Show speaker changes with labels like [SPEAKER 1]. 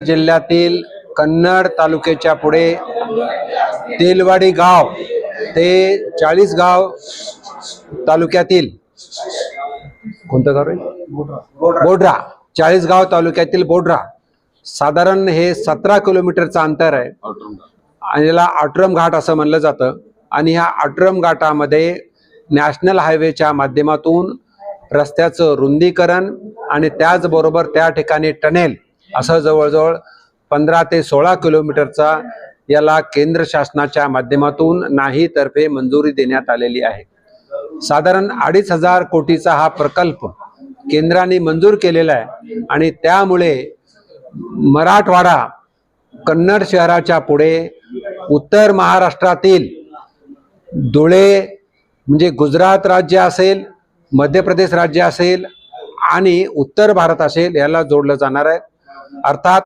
[SPEAKER 1] जिल्ह्यातील कन्नड तालुक्याच्या पुढे तेलवाडी गाव ते चाळीस गाव तालुक्यातील कोणतं गाव आहे बोड्रा. चाळीस गाव तालुक्यातील बोड्रा. साधारण हे सतरा किलोमीटरचं अंतर आहे. आणि याला आट्रम घाट असं म्हणलं जातं. आणि ह्या आट्रम घाटामध्ये नॅशनल हायवेच्या माध्यमातून रस्त्याचं रुंदीकरण आणि त्याचबरोबर त्या ठिकाणी टनेल असं जवळजवळ पंधरा ते सोळा किलोमीटरचा याला केंद्र शासनाच्या माध्यमातून नाही तर्फे मंजुरी देण्यात आलेली आहे. साधारण अडीच हजार कोटीचा हा प्रकल्प केंद्राने मंजूर केलेला आहे आणि त्यामुळे मराठवाडा कन्नड शहराच्या पुढे उत्तर महाराष्ट्रातील धुळे म्हणजे गुजरात राज्य असेल मध्य प्रदेश राज्य असेल आणि उत्तर भारत असेल याला जोडलं जाणार आहे. अर्थात